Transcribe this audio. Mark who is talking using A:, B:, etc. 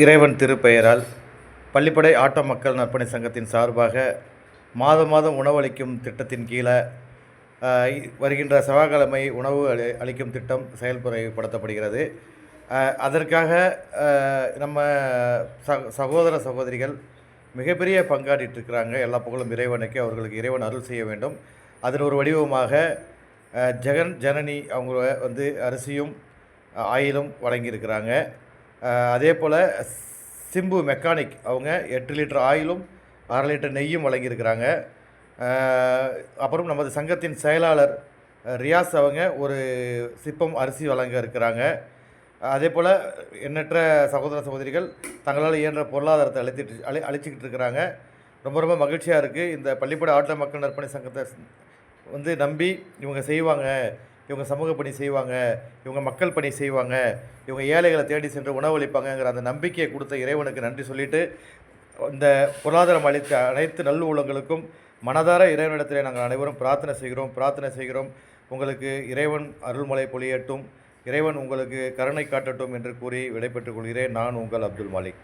A: இறைவன் திருப்பெயரால் பள்ளிப்படை ஆட்டோ மக்கள் நற்பணி சங்கத்தின் சார்பாக மாதம் மாதம் உணவளிக்கும் திட்டத்தின் கீழே வருகின்ற செவ்வாய்க்கிழமை உணவு அளி அளிக்கும் திட்டம் செயல்முறைப்படுத்தப்படுகிறது அதற்காக நம்ம ச சகோதர சகோதரிகள் மிகப்பெரிய பங்காற்றிட்டு இருக்கிறாங்க எல்லா புகழும் இறைவனுக்கு அவர்களுக்கு இறைவன் அருள் செய்ய வேண்டும். அதன் ஒரு வடிவமாக ஜெகன் ஜனனி அவங்க வந்து அரிசியும் ஆயிலும் வழங்கியிருக்கிறாங்க. அதே போல் சிம்பு மெக்கானிக் அவங்க எட்டு லிட்டர் ஆயிலும் அரை லிட்டர் நெய்யும் வழங்கியிருக்கிறாங்க. அப்புறம் நமது சங்கத்தின் செயலாளர் ரியாஸ் அவங்க ஒரு சிப்பம் அரிசி வழங்க இருக்கிறாங்க. அதே போல் எண்ணற்ற சகோதர சகோதரிகள் தங்களால் இயன்ற பொருளாதாரத்தை அழைத்திட்டு அழி அழிச்சிக்கிட்டு இருக்கிறாங்க. ரொம்ப ரொம்ப மகிழ்ச்சியாக இருக்குது இந்த பள்ளிப்பட ஆட்ட மக்கள் நற்பணி சங்கத்தை வந்து நம்பி இவங்க செய்வாங்க. இவங்க சமூக பணி செய்வாங்க இவங்க மக்கள் பணி செய்வாங்க இவங்க ஏழைகளை தேடி சென்று உணவளிப்பாங்கங்கிற அந்த நம்பிக்கையை கொடுத்த இறைவனுக்கு நன்றி சொல்லிட்டு இந்த பொருளாதாரம் அளித்த அனைத்து நல்ல உள்ளங்களுக்கும் மனதார இறைவனிடத்திலே நாங்கள் அனைவரும் பிரார்த்தனை செய்கிறோம் பிரார்த்தனை செய்கிறோம். உங்களுக்கு இறைவன் அருள்மலை பொழியட்டும். இறைவன் உங்களுக்கு கருணை காட்டட்டும் என்று கூறி விடைபெற்றுக் கொள்கிறேன். நான் உங்கள் அப்துல் மாலிக்.